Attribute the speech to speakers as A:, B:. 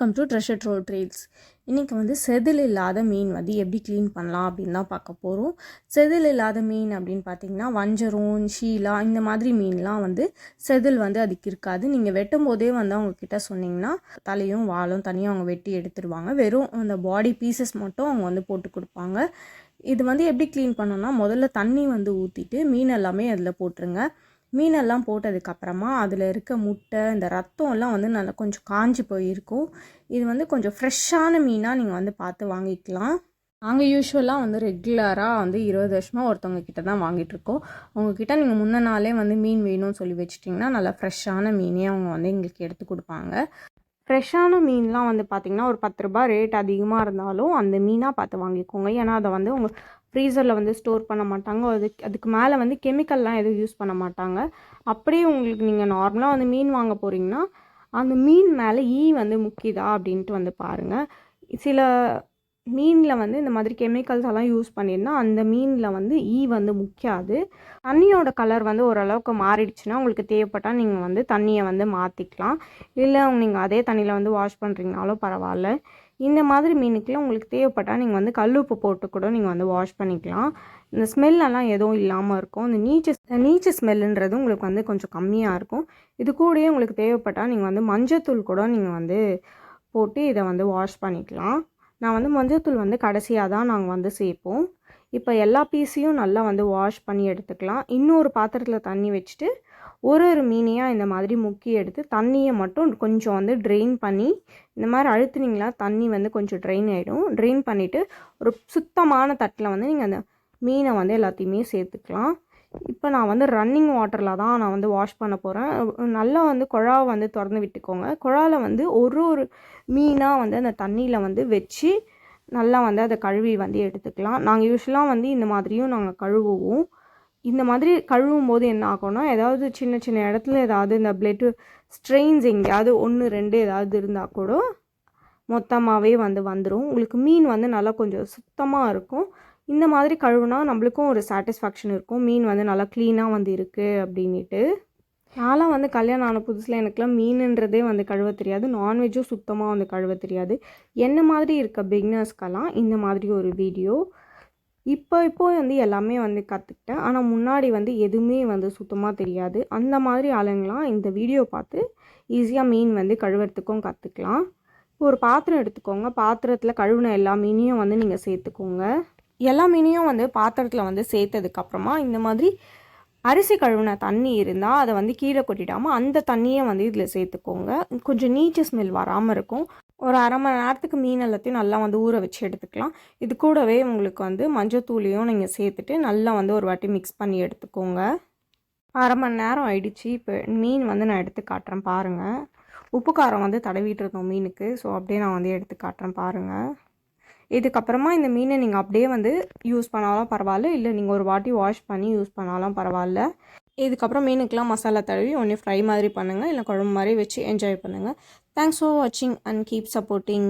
A: Welcome to treasure ட்ரோ ட்ரீல்ஸ் இன்றைக்கி வந்து செதில் இல்லாத மீன் வந்து எப்படி க்ளீன் பண்ணலாம் அப்படின்னு தான் பார்க்க போகிறோம் செதில் இல்லாத மீன் அப்படின்னு பார்த்தீங்கன்னா வஞ்சரம் ஷீலா இந்த மாதிரி மீன்லாம் வந்து செதில் வந்து அதுக்கு இருக்காது. நீங்கள் வெட்டும் போதே வந்து அவங்கக்கிட்ட சொன்னிங்கன்னா சொன்னீங்கன்னா தலையும் வாலும் தனியாக அவங்க வெட்டி எடுத்துருவாங்க. வெறும் அந்த பாடி பீசஸ் மட்டும் அவங்க வந்து போட்டு கொடுப்பாங்க. இது வந்து எப்படி க்ளீன் பண்ணோன்னா முதல்ல தண்ணி வந்து ஊற்றிட்டு மீன் எல்லாமே அதில் போட்டுருங்க. மீனெல்லாம் போட்டதுக்கப்புறமா அதில் இருக்க முட்டை இந்த ரத்தம் எல்லாம் வந்து நல்லா கொஞ்சம் காஞ்சி போயிருக்கும். இது வந்து கொஞ்சம் ஃப்ரெஷ்ஷான மீனாக நீங்கள் வந்து பார்த்து வாங்கிக்கலாம். நாங்கள் யூஸ்வலாக வந்து ரெகுலராக வந்து இருபது வருஷமாக ஒருத்தவங்க கிட்ட தான் வாங்கிட்டுருக்கோம் அவங்கக்கிட்ட நீங்கள் முன்ன நாளே வந்து மீன் வேணும்னு சொல்லி வச்சிட்டிங்கன்னா நல்லா ஃப்ரெஷ்ஷான மீனே அவங்க வந்து எங்களுக்கு எடுத்து கொடுப்பாங்க. ஃப்ரெஷ்ஷான மீன்லாம் வந்து பார்த்திங்கன்னா ஒரு பத்து ரூபாய் ரேட் அதிகமாக இருந்தாலும் அந்த மீனாக பார்த்து வாங்கிக்கோங்க. ஏன்னா அதை வந்து உங்கள் ஃப்ரீசரில் வந்து ஸ்டோர் பண்ண மாட்டாங்க. அதுக்கு அதுக்கு மேலே வந்து கெமிக்கல்லாம் எதுவும் யூஸ் பண்ண மாட்டாங்க. அப்படியே உங்களுக்கு நீங்கள் நார்மலாக வந்து மீன் வாங்க போகிறீங்கன்னா அந்த மீன் மேலே ஈ வந்து முக்கியதா அப்படின்ட்டு வந்து பாருங்கள் சில மீனில் வந்து இந்த மாதிரி கெமிக்கல்ஸ் எல்லாம் யூஸ் பண்ணியிருந்தா அந்த மீனில் வந்து ஈ வந்து முக்கியாது. தண்ணியோட கலர் வந்து ஓரளவுக்கு மாறிடுச்சுன்னா உங்களுக்கு தேவைப்பட்டால் நீங்கள் வந்து தண்ணியை வந்து மாற்றிக்கலாம் இல்லை நீங்கள் அதே தண்ணியில் வந்து வாஷ் பண்ணுறீங்கனாலும் பரவாயில்ல. இந்த மாதிரி மீனுக்குலாம் உங்களுக்கு தேவைப்பட்டால் நீங்கள் வந்து கல் உப்பு போட்டு கூட நீங்கள் வந்து வாஷ் பண்ணிக்கலாம். இந்த ஸ்மெல்லெல்லாம் எதுவும் இல்லாமல் இருக்கும். இந்த நீச்ச நீச்ச ஸ்மெல்லுன்றது உங்களுக்கு வந்து கொஞ்சம் கம்மியாக இருக்கும். இது கூடயே உங்களுக்கு தேவைப்பட்டால் நீங்கள் வந்து மஞ்சத்தூள் கூட நீங்கள் வந்து போட்டு இதை வந்து வாஷ் பண்ணிக்கலாம். நான் வந்து மஞ்சத்தூள் வந்து கடைசியாக தான் நாங்கள் வந்து சேர்ப்போம் இப்போ எல்லா பீஸையும் நல்லா வந்து வாஷ் பண்ணி எடுத்துக்கலாம். இன்னொரு பாத்திரத்தில் தண்ணி வச்சுட்டு ஒரு ஒரு மீனையாக இந்த மாதிரி முக்கி எடுத்து தண்ணியை மட்டும் கொஞ்சம் வந்து ட்ரெயின் பண்ணி இந்த மாதிரி அழுத்துனீங்களா தண்ணி வந்து கொஞ்சம் ட்ரெயின் ஆகிடும் ட்ரெயின் பண்ணிவிட்டு ஒரு சுத்தமான தட்டில் வந்து நீங்கள் அந்த மீனை வந்து எல்லாத்தையுமே சேர்த்துக்கலாம். இப்போ நான் வந்து ரன்னிங் வாட்டரில் தான் நான் வந்து வாஷ் பண்ண போகிறேன் நல்லா வந்து குழாவை வந்து திறந்து விட்டுக்கோங்க. குழாவில் வந்து ஒரு ஒரு மீனாக வந்து அந்த தண்ணியில் வந்து வச்சு நல்லா வந்து அதை கழுவி வந்து எடுத்துக்கலாம். நாங்கள் யூஸ்வலாக வந்து இந்த மாதிரியும் நாங்கள் கழுவுவோம். இந்த மாதிரி கழுவும் போது என்ன ஆகும்னா ஏதாவது சின்ன சின்ன இடத்துல ஏதாவது இந்த பிளட்டு ஸ்ட்ரெயின்ஸ் எங்கேயாவது ஒன்று ரெண்டு ஏதாவது இருந்தால் கூட மொத்தமாகவே வந்து வந்துடும் உங்களுக்கு மீன் வந்து நல்லா கொஞ்சம் சுத்தமாக இருக்கும். இந்த மாதிரி கழுவுனா நம்மளுக்கும் ஒரு சாட்டிஸ்ஃபேக்ஷன் இருக்கும். மீன் வந்து நல்லா க்ளீனாக வந்து இருக்குது அப்படின்ட்டு நான்லாம் வந்து கல்யாணம் ஆன புதுசில் எனக்குலாம் மீனுன்றதே வந்து கழுவ தெரியாது. நான்வெஜ்ஜும் சுத்தமாக வந்து கழுவ தெரியாது. என்ன மாதிரி இருக்க பிக்னர்ஸ்க்கெல்லாம் இந்த மாதிரி ஒரு வீடியோ இப்போ இப்போ வந்து எல்லாமே வந்து கற்றுக்கிட்டேன் ஆனால் முன்னாடி வந்து எதுவுமே வந்து சுத்தமாக தெரியாது. அந்த மாதிரி ஆளுங்களாம் இந்த வீடியோ பார்த்து ஈஸியாக மீன் வந்து கழுவுறதுக்கும் கற்றுக்கலாம் இப்போ ஒரு பாத்திரம் எடுத்துக்கோங்க. பாத்திரத்தில் கழுவின எல்லா மீனையும் வந்து நீங்கள் சேர்த்துக்கோங்க. எல்லா மீனையும் வந்து பாத்திரத்தில் வந்து சேர்த்ததுக்கப்புறமா இந்த மாதிரி அரிசி கழுவின தண்ணி இருந்தால் அதை வந்து கீழே கொட்டிடாமல் அந்த தண்ணியை வந்து இதில் சேர்த்துக்கோங்க. கொஞ்சம் நீச்ச ஸ்மெல் வராமல் இருக்கும். ஒரு அரை மணி நேரத்துக்கு மீன் எல்லாத்தையும் நல்லா வந்து ஊற வச்சு எடுத்துக்கலாம். இது கூடவே உங்களுக்கு வந்து மஞ்சத்தூளையும் நீங்கள் சேர்த்துட்டு நல்லா வந்து ஒரு வாட்டி மிக்ஸ் பண்ணி எடுத்துக்கோங்க. அரை மணி நேரம் ஆயிடுச்சு. இப்போ மீன் வந்து நான் எடுத்து காட்டுறேன் பாருங்கள் உப்பு காரம் வந்து தடவிட்டு இருந்தோம் மீனுக்கு. ஸோ அப்படியே நான் வந்து எடுத்து காட்டுறேன் பாருங்கள் இதுக்கப்புறமா இந்த மீனை நீங்கள் அப்படியே வந்து யூஸ் பண்ணாலும் பரவாயில்ல. இல்லை நீங்கள் ஒரு வாட்டி வாஷ் பண்ணி யூஸ் பண்ணாலும் பரவாயில்ல. இதுக்கப்புறம் மீனுக்கெலாம் மசாலா தடவி ஒன்றே ஃப்ரை மாதிரி பண்ணுங்கள் இல்லை குழம்பு மாதிரி வச்சு என்ஜாய் பண்ணுங்கள் தேங்க்ஸ் ஃபார் வாட்சிங் அண்ட் கீப் சப்போர்ட்டிங்